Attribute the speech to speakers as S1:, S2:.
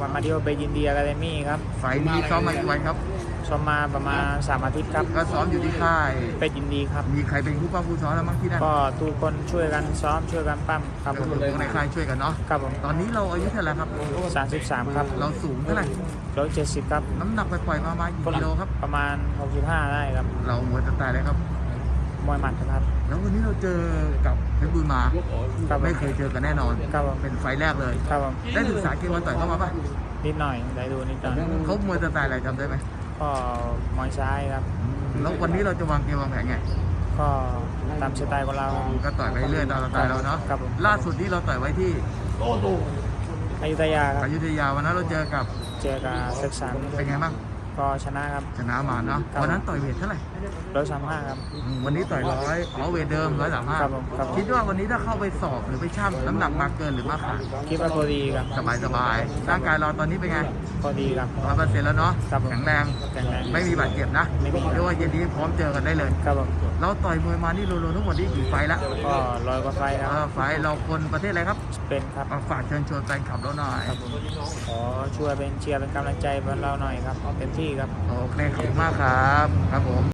S1: วันมาเที่ยวไปยินดีอะคาเดมี่ครับ
S2: ไฟล์นี้ซ้อมมากี่วันครับ
S1: ซ้อมมาประมาณสามอาทิตย์ครับ
S2: ก็ซ้อมอยู่ที่ค่าย
S1: ไปยินดีครับ
S2: มีใครเป็นผู้ป้องผู้ซ้อมแล้วมั้งที่นั่น
S1: ก็ทุกคนช่วยกันซ้อมช่วยกันปั้มครับผ
S2: ก็
S1: ม
S2: คือในค่ายช่วยกันเนาะ
S1: ครับผม
S2: ตอนนี้เราอายุเท่าไหร่ครับ
S1: สามสิบสามครับ
S2: เราสูงเท่าไหร่
S1: ร้อยเจ็ดสิบครับ
S2: น้ำหนักปล่อยๆมาประมาณกี่กิโลครับ
S1: ประมาณหกสิบห้าได้ครับ
S2: เรามวยสไตล์เลยครับ
S1: มวยหมัดครับ
S2: แล้ววันนี้เราเจอกับเพชรบุญมา
S1: ครับผม
S2: ไม่เคยเจอกันแน่นอน
S1: ครับผม
S2: เป็นไฟล์แรกเลย
S1: ครับผม
S2: ได้ศึกษาเกมวันต่อยเข้ามาป่ะ
S1: นิดหน่อยได้ดูนิดหน่อย
S2: เขามวยสไตล์อะไรจำได้ไหม
S1: ก็มวยซ้ายครับ
S2: แล้ววันนี้เราจะวางเกมวางแผนไง
S1: ก็ตามสไตล์ของเรา
S2: ก็ต่อยไปเรื่อยตามสไตล์เราเนาะ
S1: ครับผม
S2: ล่าสุดที่เราต่อยไว้ที่
S1: อยุธยาครับ
S2: อยุธยาวันนั้นเราเจอกับ
S1: เจอกับเซ็กซัน
S2: เป็นไงบ้าง
S1: ก็ชนะครับ
S2: ชนะมาเนาะ
S1: ครับ
S2: วันนั้นต่อยเวทเท่าไหร่
S1: ร้อยสามห้าครับ
S2: อืมวันนี้ต่อยร้อยอ๋อเวทเดิมร้อยสามห้า
S1: ครับผมครับผม
S2: คิดว่าวันนี้ถ้าเข้าไปสอบหรือไปช่ำน้ำหนักมากเกินหรือมากขาด
S1: คิดว่าพอดีครับ
S2: สบายสบายร่างกายเราตอนนี้เป็นไง
S1: พอดีครับ
S2: ร้อยเปอร์เซ็นต์แล้วเนาะ
S1: ครับผม
S2: แข็งแรง
S1: แข็งแรง
S2: ไม่มีบาดเจ็บนะ
S1: ไม่มี
S2: เรียกว่าเย็นนี้พร้อมเจอกันได้เลย
S1: ครับผม
S2: เราต่อยมวยมานี่รวมๆทั้งหมดนี่กี่ไฟล์ละ
S1: ก็ร้อยกว่าไฟล์ค
S2: เอ
S1: รับ
S2: อไฟล์เราคนประเทศอะไรครับ
S1: เป็นครับ
S2: เอาฝากเชิญชวนแฟนคลับเราหน่อย
S1: ครับผมขอช่วยเป็นเชียร์เป็นกำลังใจให้เราหน่อยครับเต็มที่ครับ
S2: โอเคขอบคุณมากครับ ครับผม